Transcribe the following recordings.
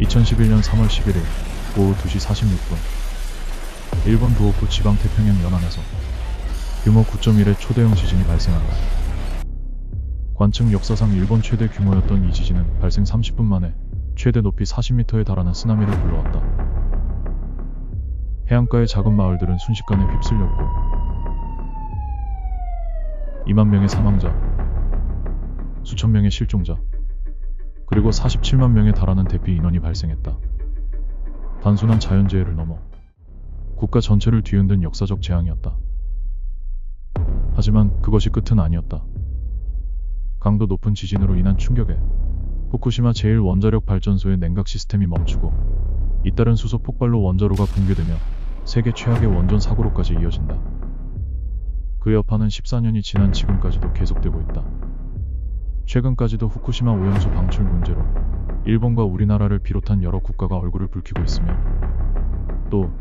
2011년 3월 11일 오후 2시 46분 일본 도호쿠 지방 태평양 연안에서 규모 9.1의 초대형 지진이 발생한다. 관측 역사상 일본 최대 규모였던 이 지진은 발생 30분 만에 최대 높이 40m에 달하는 쓰나미를 불러왔다. 해안가의 작은 마을들은 순식간에 휩쓸렸고 2만 명의 사망자, 수천 명의 실종자, 그리고 47만 명에 달하는 대피 인원이 발생했다. 단순한 자연재해를 넘어 국가 전체를 뒤흔든 역사적 재앙이었다. 하지만 그것이 끝은 아니었다. 강도 높은 지진으로 인한 충격에 후쿠시마 제1원자력 발전소의 냉각 시스템이 멈추고 잇따른 수소 폭발로 원자로가 붕괴되며 세계 최악의 원전 사고로까지 이어진다. 그 여파는 14년이 지난 지금까지도 계속되고 있다. 최근까지도 후쿠시마 오염수 방출 문제로 일본과 우리나라를 비롯한 여러 국가가 얼굴을 붉히고 있으며 또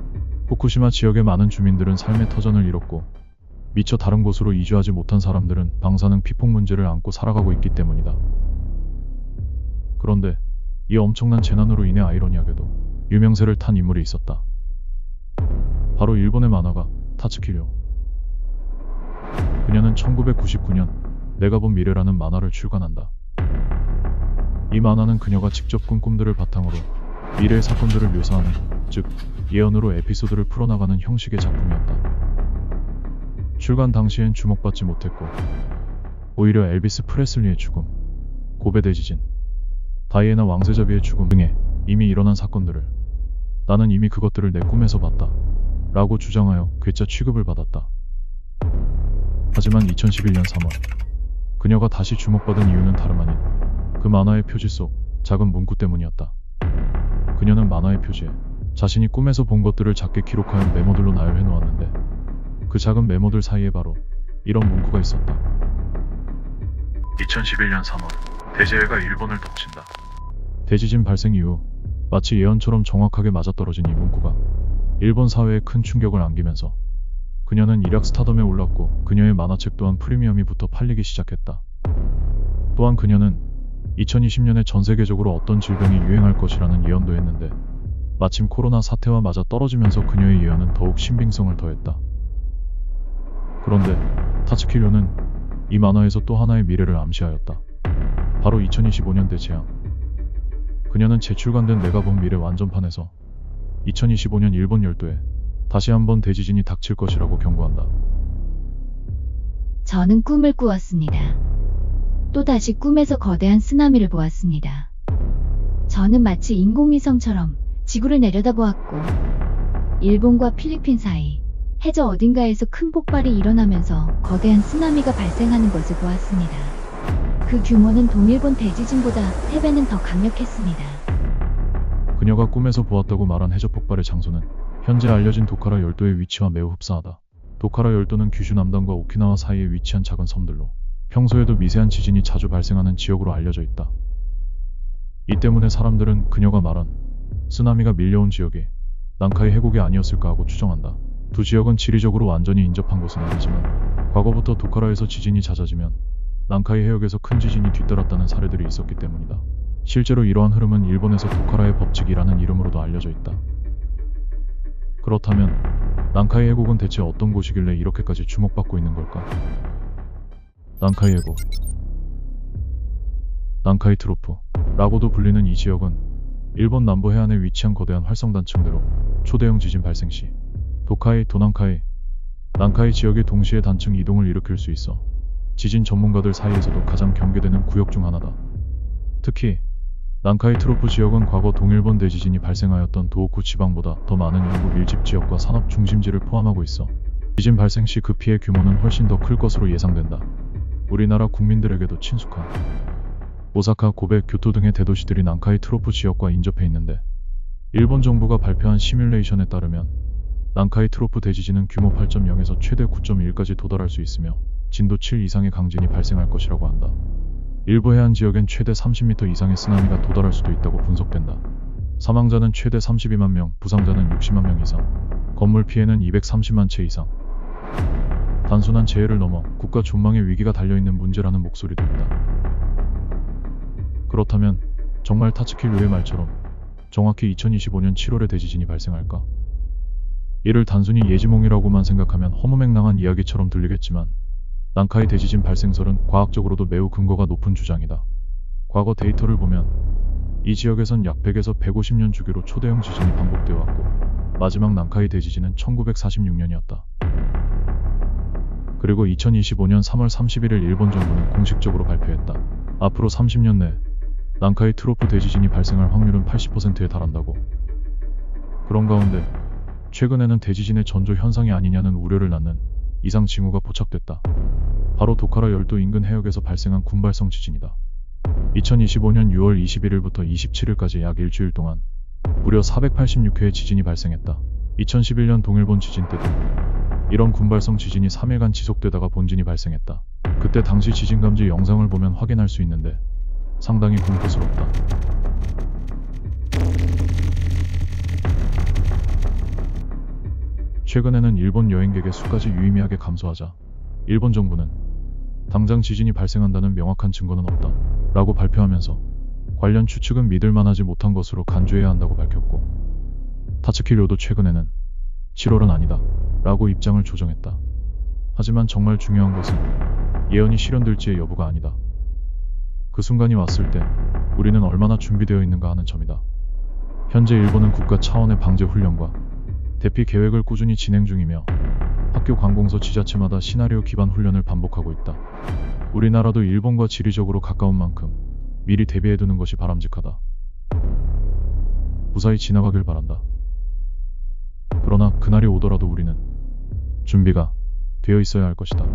후쿠시마 지역의 많은 주민들은 삶의 터전을 잃었고 미처 다른 곳으로 이주하지 못한 사람들은 방사능 피폭 문제를 안고 살아가고 있기 때문이다. 그런데 이 엄청난 재난으로 인해 아이러니하게도 유명세를 탄 인물이 있었다. 바로 일본의 만화가 타츠키료. 그녀는 1999년 내가 본 미래라는 만화를 출간한다. 이 만화는 그녀가 직접 꾼 꿈들을 바탕으로 미래의 사건들을 묘사하는, 즉 예언으로 에피소드를 풀어나가는 형식의 작품이었다. 출간 당시엔 주목받지 못했고 오히려 엘비스 프레슬리의 죽음, 고베 대지진, 다이애나 왕세자비의 죽음 등의 이미 일어난 사건들을 나는 이미 그것들을 내 꿈에서 봤다. 라고 주장하여 괴짜 취급을 받았다. 하지만 2011년 3월 그녀가 다시 주목받은 이유는 다름 아닌 그 만화의 표지 속 작은 문구 때문이었다. 그녀는 만화의 표지에 자신이 꿈에서 본 것들을 작게 기록하여 메모들로 나열해 놓았는데 그 작은 메모들 사이에 바로 이런 문구가 있었다. 2011년 3월 대재해가 일본을 덮친다. 대지진 발생 이후 마치 예언처럼 정확하게 맞아떨어진 이 문구가 일본 사회에 큰 충격을 안기면서 그녀는 일약 스타덤에 올랐고 그녀의 만화책 또한 프리미엄이 붙어 팔리기 시작했다. 또한 그녀는 2020년에 전 세계적으로 어떤 질병이 유행할 것이라는 예언도 했는데 마침 코로나 사태와 맞아 떨어지면서 그녀의 예언은 더욱 신빙성을 더했다. 그런데 타츠키료는 이 만화에서 또 하나의 미래를 암시하였다. 바로 2025년 대 재앙. 그녀는 재출간된 내가 본 미래 완전판에서 2025년 일본 열도에 다시 한번 대지진이 닥칠 것이라고 경고한다. 저는 꿈을 꾸었습니다. 또다시 꿈에서 거대한 쓰나미를 보았습니다. 저는 마치 인공위성처럼 지구를 내려다보았고, 일본과 필리핀 사이 해저 어딘가에서 큰 폭발이 일어나면서 거대한 쓰나미가 발생하는 것을 보았습니다. 그 규모는 동일본 대지진보다 3배는 더 강력했습니다. 그녀가 꿈에서 보았다고 말한 해저 폭발의 장소는 현재 알려진 도카라 열도의 위치와 매우 흡사하다. 도카라 열도는 규슈 남단과 오키나와 사이에 위치한 작은 섬들로 평소에도 미세한 지진이 자주 발생하는 지역으로 알려져 있다. 이 때문에 사람들은 그녀가 말한 쓰나미가 밀려온 지역이 난카이 해곡이 아니었을까 하고 추정한다. 두 지역은 지리적으로 완전히 인접한 곳은 아니지만 과거부터 도카라에서 지진이 잦아지면 난카이 해역에서 큰 지진이 뒤따랐다는 사례들이 있었기 때문이다. 실제로 이러한 흐름은 일본에서 도카라의 법칙이라는 이름으로도 알려져 있다. 그렇다면 난카이 해곡은 대체 어떤 곳이길래 이렇게까지 주목받고 있는 걸까? 난카이 해곡 난카이 트로프라고도 불리는 이 지역은 일본 남부 해안에 위치한 거대한 활성단층대로 초대형 지진 발생 시 도카이, 도난카이, 난카이 지역의 동시에 단층 이동을 일으킬 수 있어 지진 전문가들 사이에서도 가장 경계되는 구역 중 하나다. 특히 난카이 트로프 지역은 과거 동일본 대지진이 발생하였던 도호쿠 지방보다 더 많은 인구 밀집 지역과 산업 중심지를 포함하고 있어 지진 발생 시 그 피해 규모는 훨씬 더 클 것으로 예상된다. 우리나라 국민들에게도 친숙한 오사카, 고베, 교토 등의 대도시들이 난카이 트로프 지역과 인접해 있는데 일본 정부가 발표한 시뮬레이션에 따르면 난카이 트로프 대지진은 규모 8.0에서 최대 9.1까지 도달할 수 있으며 진도 7 이상의 강진이 발생할 것이라고 한다. 일부 해안 지역엔 최대 30m 이상의 쓰나미가 도달할 수도 있다고 분석된다. 사망자는 최대 32만 명, 부상자는 60만 명 이상, 건물 피해는 230만 채 이상. 단순한 재해를 넘어 국가 존망의 위기가 달려있는 문제라는 목소리도 있다. 그렇다면 정말 타츠키 류의 말처럼 정확히 2025년 7월에 대지진이 발생할까? 이를 단순히 예지몽이라고만 생각하면 허무맹랑한 이야기처럼 들리겠지만 난카이 대지진 발생설은 과학적으로도 매우 근거가 높은 주장이다. 과거 데이터를 보면 이 지역에선 약 100에서 150년 주기로 초대형 지진이 반복되어 왔고 마지막 난카이 대지진은 1946년이었다. 그리고 2025년 3월 31일 일본 정부는 공식적으로 발표했다. 앞으로 30년 내 난카이 트로프 대지진이 발생할 확률은 80%에 달한다고. 그런 가운데 최근에는 대지진의 전조 현상이 아니냐는 우려를 낳는 이상 징후가 포착됐다. 바로 도카라 열도 인근 해역에서 발생한 군발성 지진이다. 2025년 6월 21일부터 27일까지 약 일주일 동안 무려 486회의 지진이 발생했다. 2011년 동일본 지진 때도 이런 군발성 지진이 3일간 지속되다가 본진이 발생했다. 그때 당시 지진 감지 영상을 보면 확인할 수 있는데 상당히 공포스럽다. 최근에는 일본 여행객의 수까지 유의미하게 감소하자 일본 정부는 당장 지진이 발생한다는 명확한 증거는 없다 라고 발표하면서 관련 추측은 믿을 만하지 못한 것으로 간주해야 한다고 밝혔고 타츠키료도 최근에는 7월은 아니다 라고 입장을 조정했다. 하지만 정말 중요한 것은 예언이 실현될지의 여부가 아니다. 그 순간이 왔을 때 우리는 얼마나 준비되어 있는가 하는 점이다. 현재 일본은 국가 차원의 방제 훈련과 대피 계획을 꾸준히 진행 중이며 학교 관공서 지자체마다 시나리오 기반 훈련을 반복하고 있다. 우리나라도 일본과 지리적으로 가까운 만큼 미리 대비해두는 것이 바람직하다. 무사히 지나가길 바란다. 그러나 그날이 오더라도 우리는 준비가 되어 있어야 할 것이다.